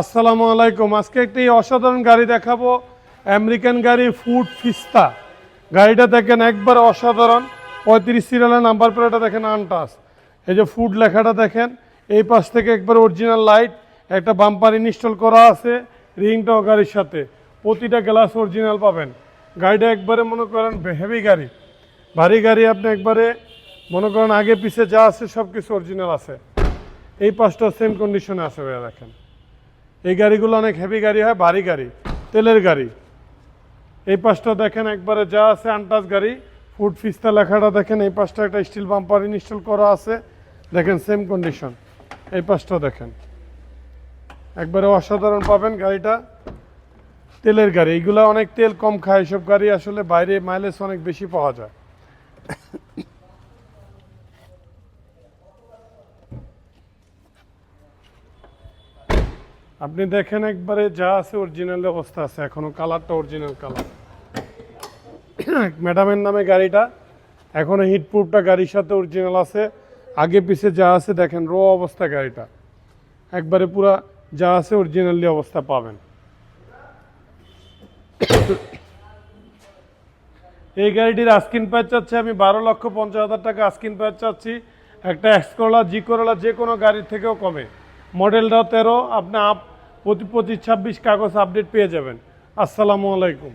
আসসালামু আলাইকুম। আজকে একটি অসাধারণ গাড়ি দেখাবো। আমেরিকান গাড়ি ফুড ফিস্তা। গাড়িটা দেখেন একবার অসাধারণ। পঁয়ত্রিশ সিরিয়ালের নাম্বার প্লেটটা দেখেন আনটাস এই যে ফুড লেখাটা দেখেন, এই পাশ থেকে একবার অরিজিনাল লাইট একটা বাম্পার ইনস্টল করা আছে রিংটাও গাড়ির সাথে। প্রতিটা গ্লাস অরিজিনাল পাবেন। গাড়িটা একবারে মনে করেন হেভি গাড়ি। ভারী গাড়ি আপনি একবারে মনে করেন আগে পিছে যা আছে সব কিছু অরিজিনাল আছে। এই পাঁচটা সেম কন্ডিশনে আছে ভাইয়া, দেখেন। এই গাড়িগুলো অনেক হেভি গাড়ি হয়, ভারী গাড়ি, তেলের গাড়ি। এই পাশটা দেখেন একবারে যা আছে আনটাস গাড়ি ফুড ফিস্তা লেখাটা দেখেন, এই পাশটা একটা স্টিল বাম্পার ইনস্টল করা আছে। দেখেন সেম কন্ডিশন এই পাশটা দেখেন। একবারে অসাধারণ পাবেন গাড়িটা। তেলের গাড়ি, এইগুলো অনেক তেল কম খায়, এসব গাড়ি আসলে বাইরে মাইলেজ অনেক বেশি পাওয়া যায়। আপনি দেখেন একবারে যা আছে অরিজিনাল অবস্থা আছে, এখনও কালারটা অরিজিনাল কালার। ম্যাডামের নামে গাড়িটা, এখনও হিটপ্রুফটা গাড়ির সাথে অরিজিনাল আছে। আগে পিছে যা আছে দেখেন রো অবস্থা গাড়িটা। একবারে পুরা যা আছে অরিজিনালি অবস্থা পাবেন। এই গাড়িটির আস্কিন প্রাইস চাচ্ছি আমি বারো লক্ষ পঞ্চাশ হাজার টাকা আস্কিন প্রাইস চাচ্ছি। একটা এক্স করলা জি যে কোনো গাড়ির থেকেও কমে। মডেলটা তেরো, আপনি আপ প্রতি পঁচিশ ছাব্বিশ কাগজ আপডেট পেয়ে যাবেন। আসসালামু আলাইকুম।